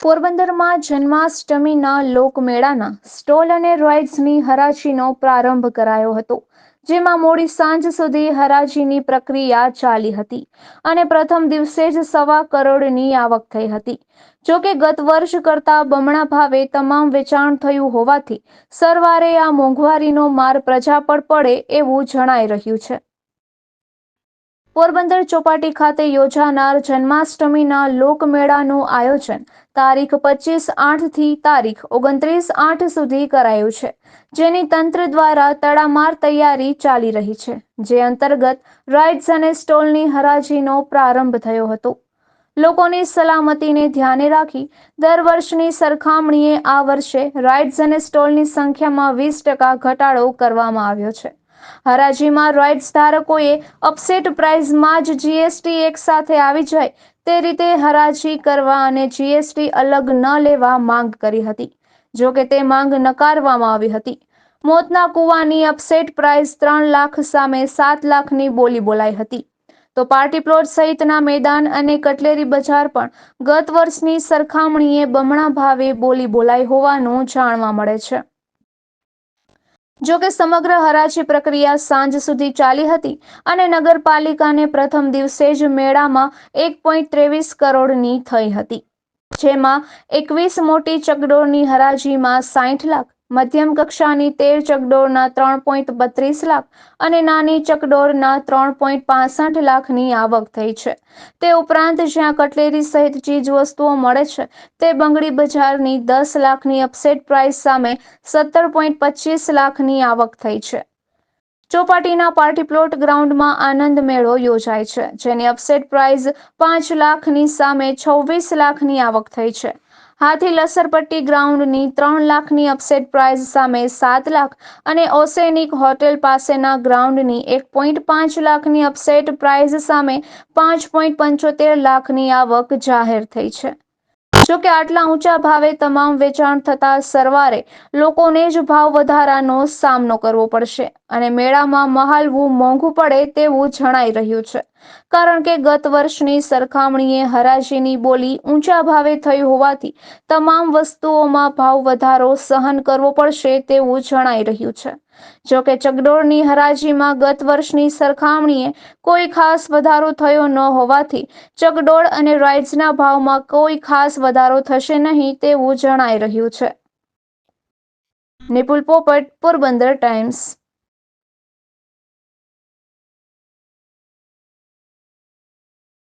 પોરબંદરમાં જન્માષ્ટમીના લોકમેળાના સ્ટોલ અને રાઇડ્સની હરાજીનો પ્રારંભ કરાયો હતો, જેમાં મોડી સાંજ સુધી હરાજીની પ્રક્રિયા ચાલી હતી અને પ્રથમ દિવસે જ સવા કરોડની આવક થઈ હતી. જોકે ગત વર્ષ કરતા બમણા ભાવે તમામ વેચાણ થયું હોવાથી, સરવારે આ મોંઘવારીનો માર પ્રજા પર પડે એવું જણાઈ રહ્યું છે. પોરબંદર ચોપાટી ખાતે યોજાનાર જન્માષ્ટમીના લોકમેળાનું આયોજન તારીખ પચીસ આઠથી તારીખ ઓગણત્રીસ આઠ સુધી કરાયું છે, જેની તંત્ર દ્વારા તડામાર તૈયારી ચાલી રહી છે, જે અંતર્ગત રાઇડ્સ અને સ્ટોલની હરાજીનો પ્રારંભ થયો હતો. લોકોની સલામતીને ધ્યાને રાખી દર વર્ષની સરખામણીએ આ વર્ષે રાઇડ્સ અને સ્ટોલની સંખ્યામાં વીસ ટકા ઘટાડો કરવામાં આવ્યો છે. હરાજીમાં રાઇટ્સ ધારકોએ અપસેટ પ્રાઇઝમાં જ જીએસટી એક સાથે આવી જાય તે રીતે હરાજી કરવા અને જીએસટી અલગ ન લેવા માંગ કરી હતી. જો કે તે માંગ નકારવામાં આવી હતી. મોતના કુવાની અપસેટ પ્રાઇઝ ત્રણ લાખ સામે સાત લાખની બોલી બોલાઈ હતી. તો પાર્ટી પ્લોટ સહિતના મેદાન અને કટલેરી બજાર પણ ગત વર્ષની સરખામણીએ બમણા ભાવે બોલી બોલાઈ હોવાનું જાણવા મળે છે. જો કે સમગ્ર હરાજી પ્રક્રિયા સાંજ સુધી ચાલી હતી અને નગરપાલિકાને પ્રથમ દિવસે જ મેળામાં એક પોઈન્ટ ત્રેવીસ કરોડની થઈ હતી, જેમાં એકવીસ મોટી ચકડોળની હરાજીમાં સાઠ લાખ મધ્યમ કક્ષાની તેર ચકડોળના ત્રણ પોઈન્ટ બત્રીસ લાખ અને નાની ચકડોળના ત્રણ પોઈન્ટ પાસઠ લાખની આવક થઈ છે. તે ઉપરાંત જ્યાં કટલેરી સહિત ચીજ વસ્તુઓ મળે છે, તે બંગડી બજારની દસ લાખની અપસેટ પ્રાઇસ સામે સત્તર પોઈન્ટ પચીસ લાખની આવક થઈ છે. ચોપાટીના પાર્ટી પ્લોટ ગ્રાઉન્ડમાં આનંદ મેળો યોજાય છે, જેની અપસેટ પ્રાઇઝ પાંચ લાખની સામે છવ્વીસ લાખની આવક થઈ છે. હાથી લસરપટ્ટી ગ્રાઉન્ડની ત્રણ લાખની અપસેટ પ્રાઇઝ સામે સાત લાખ અને ઓસેનિક હોટેલ પાસેના ગ્રાઉન્ડની એક પોઈન્ટ પાંચ લાખની અપસેટ પ્રાઇઝ સામે પાંચ પોઈન્ટ પંચોતેર લાખની આવક જાહેર થઈ છે. જો કે આટલા ઊંચા ભાવે તમામ વેચાણ થતા સરવારે લોકોને જ ભાવ વધારાનો સામનો કરવો પડશે અને મેળામાં મહાલવું મોંઘું પડે તેવું જણાઈ રહ્યું છે. કારણ કે ગત વર્ષની સરખામણીએ હરાજીની બોલી ઊંચા ભાવે થઈ હોવાથી તમામ વસ્તુઓમાં ભાવ વધારો સહન કરવો પડશે તેવું જણાઈ રહ્યું છે. જો કે ચકડોળની હરાજીમાં ગત વર્ષની સરખામણીએ કોઈ ખાસ વધારો થયો ન હોવાથી ચગડોળ અને રાઇડ્સના ભાવમાં કોઈ ખાસ વધારો થશે નહીં તેવું જણાઈ રહ્યું છે. નિપુલ પોપટ, પોરબંદર ટાઈમ્સ.